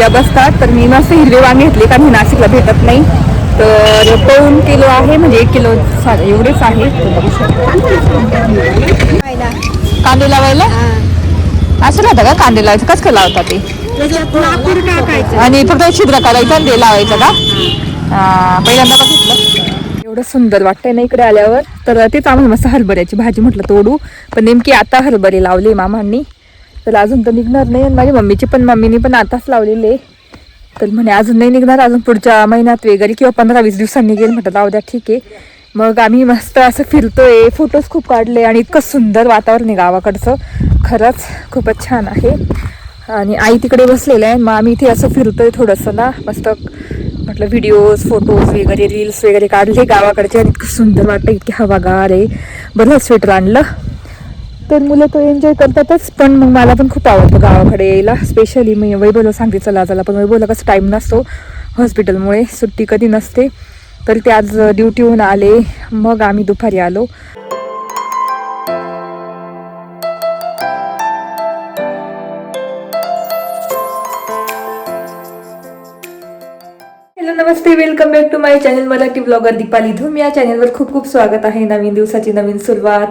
भाज्या बसतात तर मी मस्त हिरवे वांगे घेतले कारण हे नाशिकला भेटत नाही. तर पाऊन किलो आहे म्हणजे एक किलो एवढेच आहे. कांदे लावायला? असं राहतं का कांदे लावायचं? कसं काय लावतात ते? आणि फक्त छिद्र करायचं आणि ते लावायचं का? पहिल्यांदा बघितलं. एवढं सुंदर वाटतंय ना इकडे आल्यावर. तर तेच आम्हाला मस्त हरभऱ्याची भाजी म्हटलं तोडू. पण नेमकी आता हरभरे लावले मामांनी. तर अजून तर निघणार नाही आणि माझ्या मम्मीची पण मम्मीनी पण आताच लावलेले. तर म्हणे अजून नाही निघणार अजून पुढच्या महिन्यात वगैरे किंवा पंधरा वीस दिवसांनी निघेल म्हटलं लावू द्या ठीक आहे. मग आम्ही मस्त असं फिरतोय फोटोज खूप काढले आणि इतकं सुंदर वातावरण आहे गावाकडचं. खरंच खूपच छान आहे. आणि आई तिकडे बसलेलं आहे मग आम्ही इथे असं फिरतोय थोडंसं ना मस्त म्हटलं व्हिडिओज फोटोज वगैरे रील्स वगैरे काढले गावाकडचे आणि इतकं सुंदर वाटतं इतकी हवागार आहे. बरं स्वेटर आणलं. तर मुलं तो एन्जॉय करतातच पण मग मला पण खूप आवडतं गावाकडे यायला. स्पेशली मी वैभवला सांगते चला चला पण वैभवला कसं टाईम नसतो हॉस्पिटलमुळे सुट्टी कधी नसते. तर ते आज ड्युटीहून आले. मग आम्ही दुपारी आलो. Hello Namaste. Welcome back to my channel Marathi blogger Deepali Dhoom. या चॅनलवर खूप खूप स्वागत आहे. नवीन दिवसाची नवीन सुरुवात.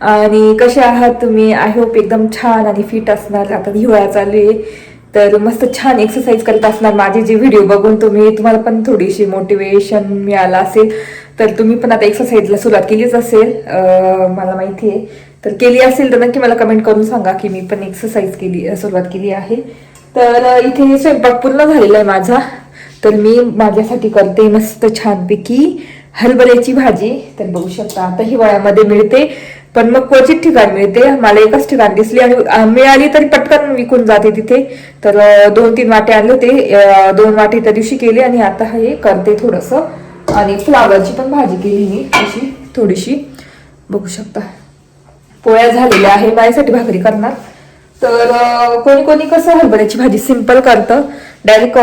आणि कसे आहात तुम्ही? आय होप एकदम छान आणि फिट असणार. आता हिवाळा चालू आहे. तर मस्त छान एक्सरसाइज करत असणार माझे जे व्हिडिओ बघून. तुम्ही तुम्हाला पण थोडीशी मोटिवेशन मिळालं असेल. तर तुम्ही पण आता एक्सरसाइजला सुरुवात केलीच असेल. मला माहिती आहे. तर केली असेल तर नक्की मला कमेंट करून सांगा की मी पण एक्सरसाइज केली सुरुवात केली आहे. तर इथे स्वयंपाक पूर्ण झालेला आहे माझा. तर मी माझ्यासाठी करते मस्त छानपैकी हरभऱ्याची भाजी. तर बघू शकता आता हिवाळ्यामध्ये मिळते. पण मग क्वचित ठिकाण मिळते. मला एकच ठिकाण दिसली आणि मिळाली तरी पटकन विकून जाते तिथे. तर दोन तीन वाटे आणले होते. दोन वाटे त्या दिवशी केले आणि आता हे करते थोडंसं. आणि फ्लावरची पण भाजी केली मी अशी थोडीशी. बघू शकता. पोळ्या झालेल्या आहे. माझ्यासाठी भाकरी करणार. तर कोणी कोणी कसं हरभऱ्याची भाजी सिंपल करतं. डायरेक्ट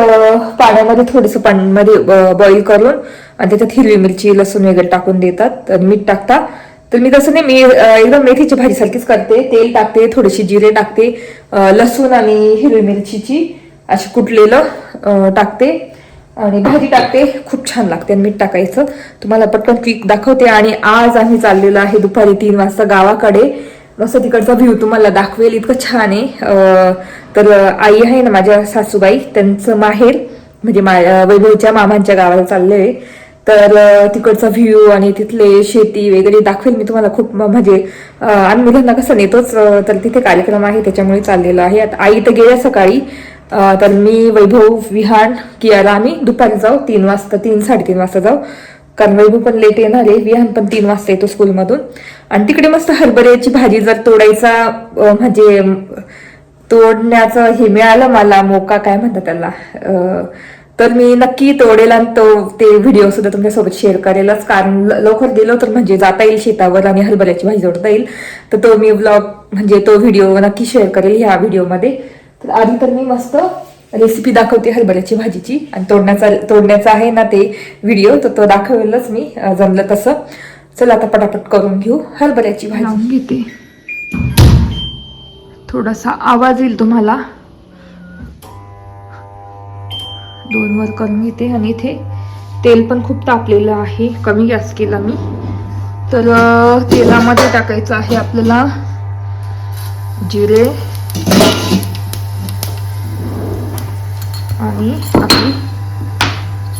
पाण्यामध्ये थोडंसं पाण्यामध्ये बॉईल करून आणि त्याच्यात हिरवी मिरची लसूण वगैरे टाकून देतात. तर मीठ टाकता. तर मी तसं नाही मी एकदम मेथीची भाजी सारखीच करते. तेल टाकते थोडेसे जिरे टाकते लसूण आणि हिरवी मिरचीची अशी कुटलेलं टाकते. आणि भाजी टाकते खूप छान लागते आणि मीठ टाकायचं. तुम्हाला पटकन क्विक दाखवते. आणि आज आम्ही चाललेलो आहे दुपारी तीन वाजता गावाकडे. मस्त तिकडचा व्ह्यू तुम्हाला दाखवेल. इतकं छान आहे. तर आई आहे ना माझ्या सासूबाई. त्यांचं माहेर म्हणजे मा वैभवच्या मामांच्या गावाला चालले आहे. तर तिकडचा व्ह्यू आणि तिथले शेती वगैरे दाखवेल मी तुम्हाला खूप. म्हणजे अं, आम्ही मुलांना कसं नेतोच तर तिथे कार्यक्रम आहे त्याच्यामुळे चाललेला आहे. आता आई तर गेल्या सकाळी तर मी वैभव विहान कियाला आम्ही दुपारी जाऊ तीन वाजता तीन साडेतीन वाजता जाऊ. कारण वैभव पण लेट येणार आहे विहान पण तीन वाजता येतो स्कूलमधून आणि तिकडे मस्त हरभऱ्याची भाजी जर तोडायचा म्हणजे तोडण्याचं हे मिळालं मला मोका काय म्हणतात त्याला तर मी नक्की तोडेल आणि तो ते व्हिडिओ सुद्धा तुमच्यासोबत शेअर करेलच. कारण लवकर गेलो तर म्हणजे जाता येईल शेतावर आणि हरभऱ्याची भाजी जोडता येईल. तर तो मी ब्लॉग म्हणजे तो व्हिडिओ नक्की शेअर करेल ह्या व्हिडिओमध्ये तर आधी तर मी मस्त रेसिपी दाखवते हरभऱ्याची भाजीची आणि तोडण्याचा तोडण्याचा आहे ना ते व्हिडिओ तर तो दाखवेलच मी जमलं तसं. चला आता पटापट करून घेऊ हरभऱ्याची भाजी. घेते. थोडासा आवाज येईल तुम्हाला. दोन वर करून घेते आणि इथे तेल पण खूप तापलेलं आहे. कमी गॅस केला मी. तर तेलामध्ये टाकायचं आहे आपल्याला जिरे. आणि आपली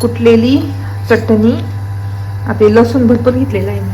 कुटलेली चटणी. आपले लसूण भरपूर घेतलेला आहे मी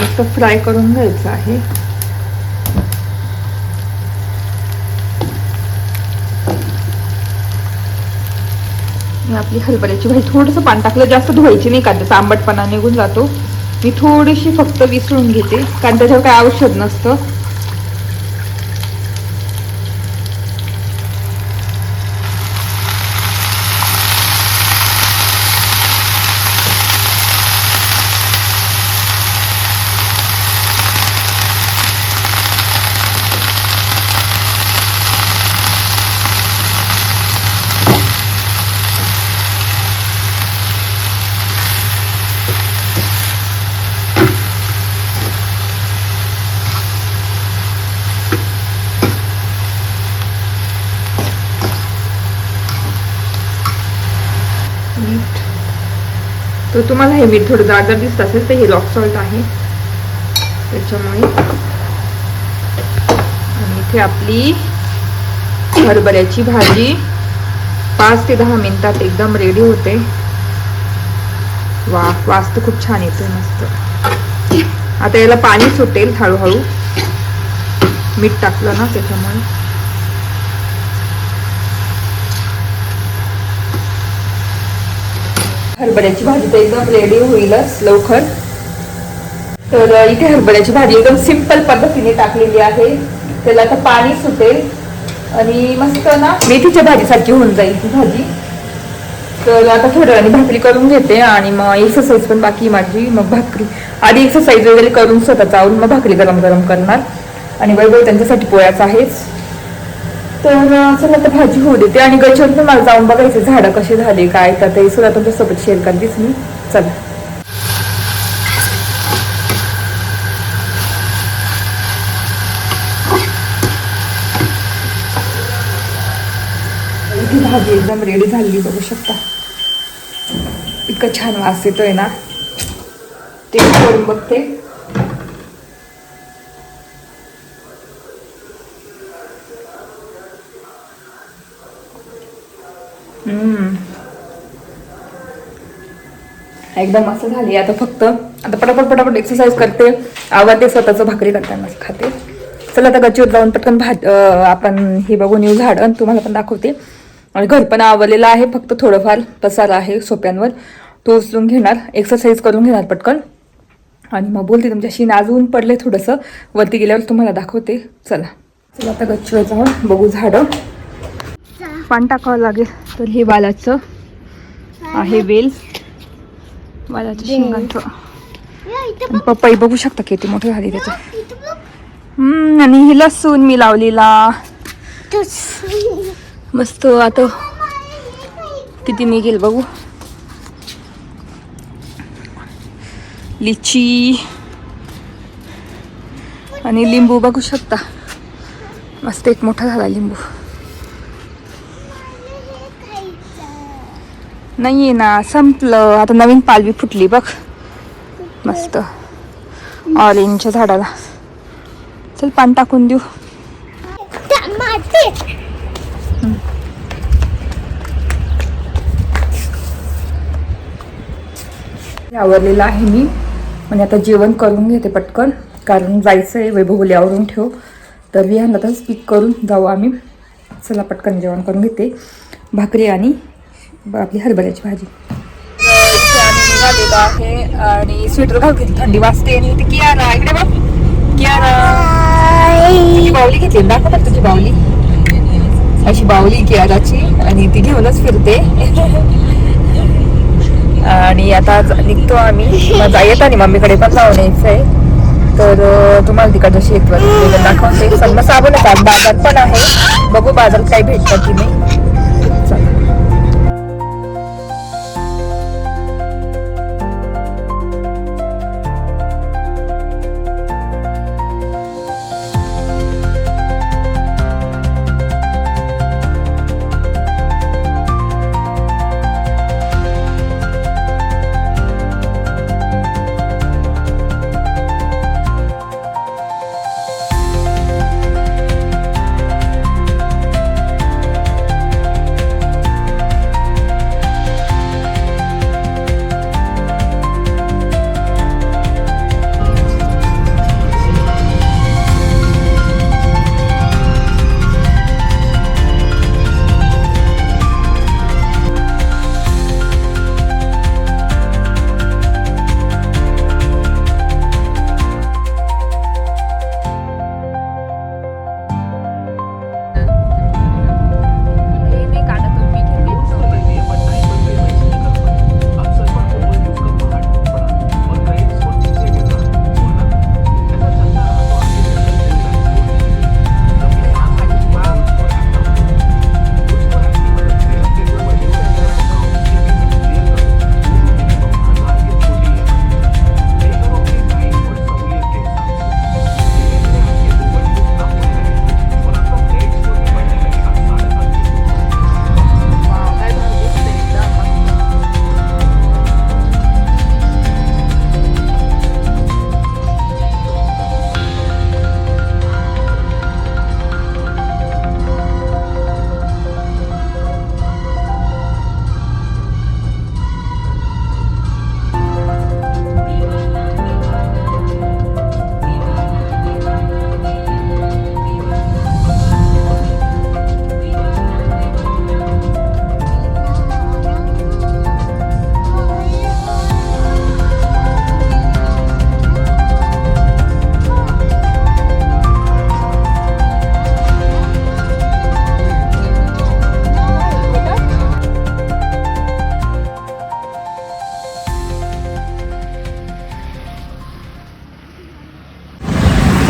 मस्त फ्राय करून घ्यायचं आहे. आपली हरभऱ्याची भाजी थोडंसं पाणी टाकलं जास्त धुवायची नाही कारण आंबटपणा निघून जातो. मी थोडीशी फक्त विसळून घेते कारण त्याच्यावर काय औषध नसतं मीठ तर तुम्हाला हे मीठ थोडं जाडर दिसत असेल तर हे रॉक सॉल्ट आहे. त्याच्यामुळे. आणि इथे आपली हरभऱ्याची भाजी पाच ते दहा मिनिटात एकदम रेडी होते. वा वास तर खूप छान येतोय मस्त. आता याला पाणी सुटेल हळूहळू. मीठ टाकलं ना त्याच्यामुळे. हरभऱ्याची भाजी तर एकदम रेडी होईलच लवकर. तर इथे हरभऱ्याची भाजी एकदम सिंपल पद्धतीने टाकलेली आहे. त्याला आता पाणी सुटेल. आणि मस्त ना मेथीच्या भाजीसारखी होऊन जाईल ती भाजी. तर आता थोडं आणि भाकरी करून घेते आणि मग एक्सरसाइज पण बाकी माझी. मग भाकरी आधी एक्सरसाइज वगैरे करून स्वतःच आवरून मग भाकरी गरम गरम करणार. आणि वैभव त्यांच्यासाठी पोळ्याच आहेच. तर अं, चला आता भाजी होऊ देते. आणि गच्चीवर पण मला जाऊन बघायचं झाडं कसे झाले काय तर ते सुद्धा तुमच्यासोबत शेअर करतेच मी चला. भाजी एकदम रेडी झालेली बघू शकता. इतकं छान वास येतोय ना. ते करून बघते. एकदम असं झाली. आता फक्त आता पटापट पटापट एक्सरसाइज करते. आवडते स्वतःच भाकरी करताना खाते. चला आता गच्चीवर जाऊन पटकन भात आपण हे बघून येऊ झाड. आणि तुम्हाला पण दाखवते. आणि घर पण आवरलेलं आहे फक्त थोडंफार पसार आहे सोप्यांवर. तो उचलून घेणार एक्सरसाइज करून घेणार पटकन. आणि मग बोलते तुमच्याशी. नाजून पडले थोडंसं. वरती गेल्यावर तुम्हाला दाखवते. चला. चला आता गच्चीवर जाऊन बघू झाडं. पान टाकावं लागेल. तर हे वालाचं आहे वेल. वालाच्या शेंगांचं. पपई बघू. शकता किती मोठं झाली त्याचं. हम्म, आणि ही लसूण मी लावलेला. मस्त आता किती निघेल बघू. लिची. आणि लिंबू बघू शकता. मस्त एक मोठा झाला लिंबू. नाही ना संपलं. आता नवीन पालवी फुटली बघ. मस्त. ऑरेंजच्या झाडाला. चल पान टाकून देऊ. आवरलेलं आहे मी. म्हणजे आता जेवण करून घेते पटकन. कारण जायचं आहे वैभवली आवरून ठेव. तर विहान आता स्पीक करून जाऊ आम्ही. चला पटकन जेवण करून घेते. भाकरी आणि आपली हरभऱ्याची भाजी. आम्ही आहे आणि स्वेटर घाल किती थंडी वाजते आणि ती कियाना इकडे बघ. कियाना तुझी बावली घेतली दाखव ना तुझी बावली. अशी बावली कियाराची आणि ती घेऊनच फिरते. आणि आता निघतो आम्ही. माझा येत आणि मम्मीकडे पण जाऊन यायचं आहे तर तुम्हाला तिकडच्या शेतवर दाखवते. समजा साबणच आज बाजार पण आहे. बघू बाजारात काही भेटतं की नाही.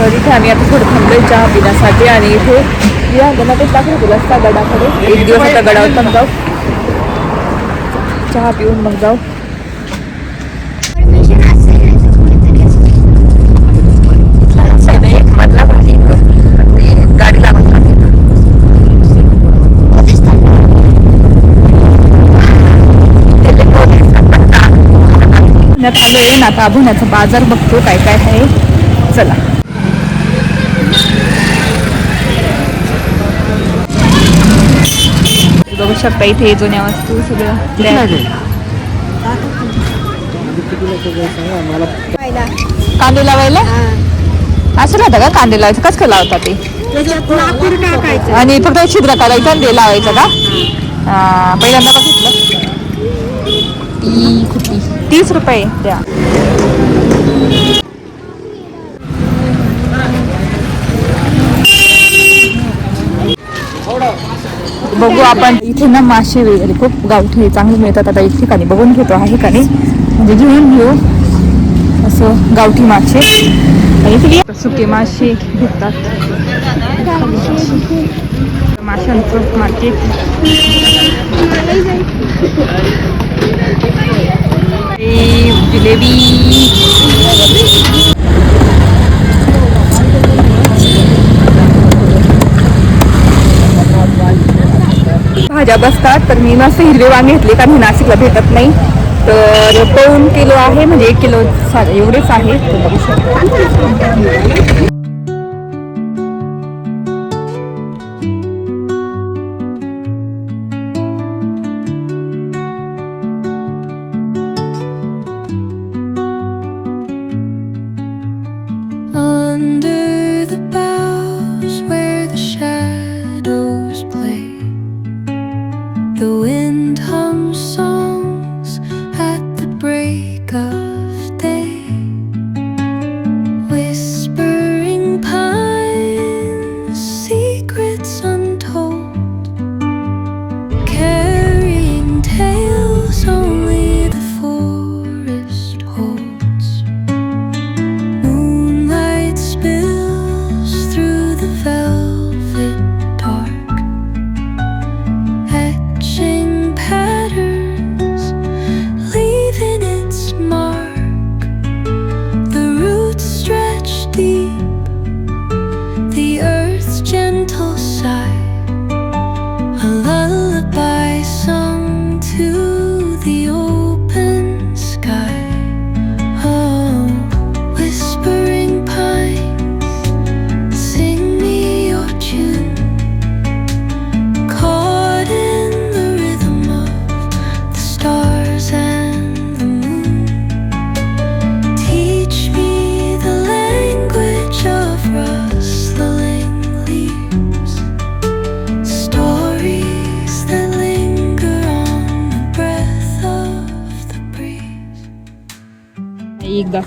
तर इथे आम्ही आता थोडं थांबलोय चहा पिण्यासाठी आणि इथे या गणातच दाखवलं तुला त्या गडाकडे एक दिवस आता गडावर पण जाऊ. चहा पिऊन मग जाऊ. गाडी आहे ना आता अभुण्याचा बाजार बघतो काय काय आहे. चला. बघू शकता इथे जुन्या वस्तू सगळं. कांदे लावायला? असं राहतं का कांदे लावायचं? कसं काय लावतात ते आणि फक्त छिद्र काढायचं आणि ते लावायचं का? पहिल्यांदा बघितलं. ती कुठली? तीस रुपये द्या. बघू आपण. इथे ना मासे वगैरे खूप गावठी चांगले मिळतात आता एक ठिकाणी. बघून घेतो आहे का नाही? म्हणजे घेऊन घेऊ. असं गावठी मासे. आणि सुके मासे भेटतात. माशांचं मार्केट जिलेबी. भाज्या बसतात तर मी मस्त हिरवे वांगे घेतले कारण हे नाशिकला भेटत नाही. तर पाऊन किलो आहे म्हणजे एक किलो सा- एवढेच आहे.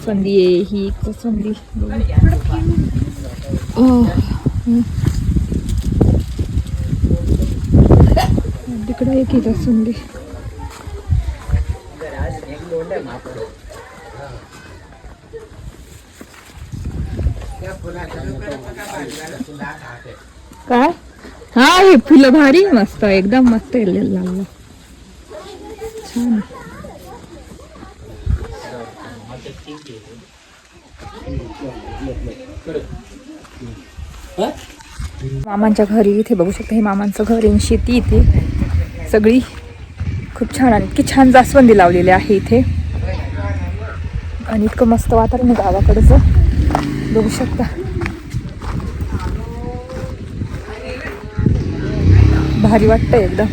ही दासवंदी आहे ही एक तिकडे एक ही दासवंदी काय? हा हे फुलं भारी मस्त एकदम मस्त लाल. छान. मामांच्या घरी इथे बघू शकता हे मामांचं घर आहे शेती इथे. सगळी खूप छान आणि इतकी छान जास्वंदी लावलेली आहे इथे. आणि इतकं मस्त वातावरण गावाकडचं. बघू शकता. भारी वाटतं एकदम.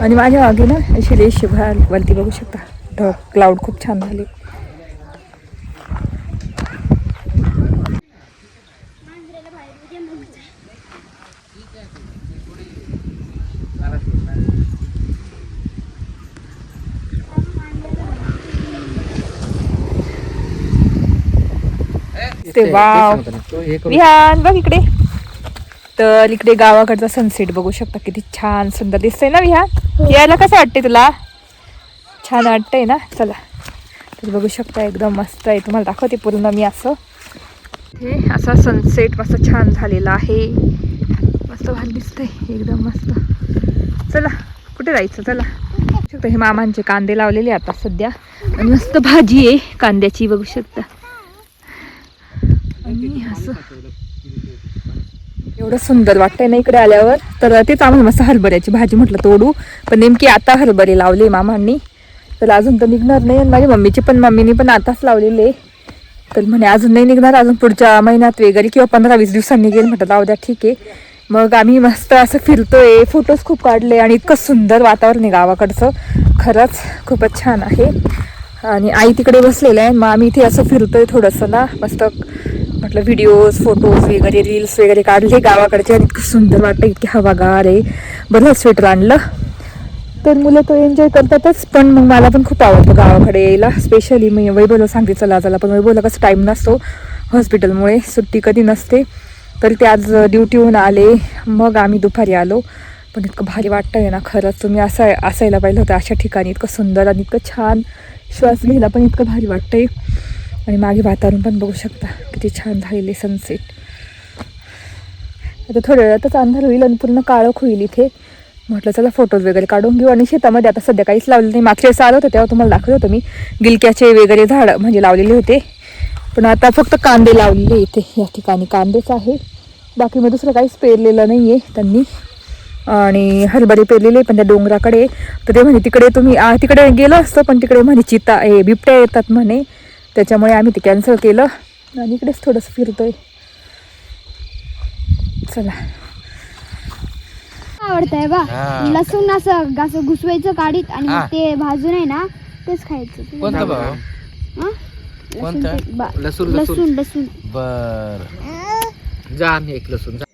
आणि माझ्या मागे ना अशी रेषे वरती बघू शकता. ढग क्लाउड खूप छान झाले. ते वाव. विहान बघ इकडे. तर इकडे गावाकडचा सनसेट बघू शकता किती छान सुंदर दिसतंय ना विहान? यायला कसं वाटतंय तुला? छान वाटतंय ना? चला. तर बघू शकता एकदम मस्त आहे. तुम्हाला दाखवते पूर्ण मी असं. हे असा सनसेट मस्त छान झालेला आहे. मस्त भारी दिसतंय एकदम मस्त. चला कुठे जायचं? चला. शकता हे मामांचे कांदे लावलेले आता सध्या. आणि मस्त भाजी आहे कांद्याची बघू शकता आणि असं एवढं सुंदर वाटतंय ना इकडे आल्यावर. तर तेच आम्हाला मस्त हरभऱ्याची भाजी म्हटलं तोडू. पण नेमकी आता हरभरे लावले मामांनी. तर अजून तर निघणार नाही आणि माझ्या मम्मीची पण मम्मीनी पण आताच लावलेले. तर म्हणे अजून नाही निघणार अजून पुढच्या महिन्यात वगैरे किंवा पंधरा वीस दिवसांनी निघेल म्हटलं जाऊ द्या ठीक आहे. मग आम्ही मस्त असं फिरतोय फोटोज खूप काढले आणि इतकं सुंदर वातावरण आहे गावाकडचं. खरंच खूपच छान आहे. आणि आई तिकडे बसलेलं आहे मग आम्ही इथे असं फिरतोय थोडंसं ना मस्त म्हटलं व्हिडिओज फोटोज वगैरे रील्स वगैरे काढले. गावाकडचे आणि इतकं सुंदर वाटतं इतकी हवागार आहे. बरं स्वेटर आणलं. तर मुलं तो एन्जॉय करतातच पण मग मला पण खूप आवडतं गावाकडे यायला. स्पेशली मी वैभवला सांगते चला चला. पण वैभवला कसं टाईम नसतो हॉस्पिटलमुळे सुट्टी कधी नसते. तर ते आज ड्युटीहून आले. मग आम्ही दुपारी आलो. पण इतकं भारी वाटतं आहे ना खरंच. तुम्ही असं असायला पाहिलं होतं अशा ठिकाणी. इतकं सुंदर आणि इतकं छान. श्वास घ्यायला पण इतकं भारी वाटतं आहे आणि मागे वातावरण पण बघू शकता. किती छान झालेले सनसेट आता थोड्या वेळातच अंधार होईल आणि पूर्ण काळोख होईल इथे. म्हटलं चला फोटोज वगैरे काढून घेऊ. आणि शेतामध्ये आता सध्या काहीच लावलेलं नाही. मागच्या असं आलं होतं तेव्हा तुम्हाला दाखवलं होतं मी. गिलक्याचे वगैरे झाडं म्हणजे लावलेले होते. पण आता फक्त कांदे लावलेले इथे. या ठिकाणी कांदेच आहे. बाकी मग दुसरं काहीच पेरलेलं नाही आहे त्यांनी. आणि हरभरे पेरलेले पण त्या डोंगराकडे. तर ते म्हणे तिकडे तुम्ही तिकडे गेलो असतं पण तिकडे म्हणे चिता हे बिबट्या येतात म्हणे. त्याच्यामुळे आम्ही ते कॅन्सल केलं. आणि इकडेच थोडंसं फिरतोय. चला. आवडतंय बा? लसूण असं असं घुसवायचं काढीत आणि मग. ते भाजून आहे ना तेच खायचं. ते कोणता भाऊ? हा? लसूण कोणता? ते- बा- लसूण लसूण. लसूण लसूण. बर. जा आणि एक लसूण. जा.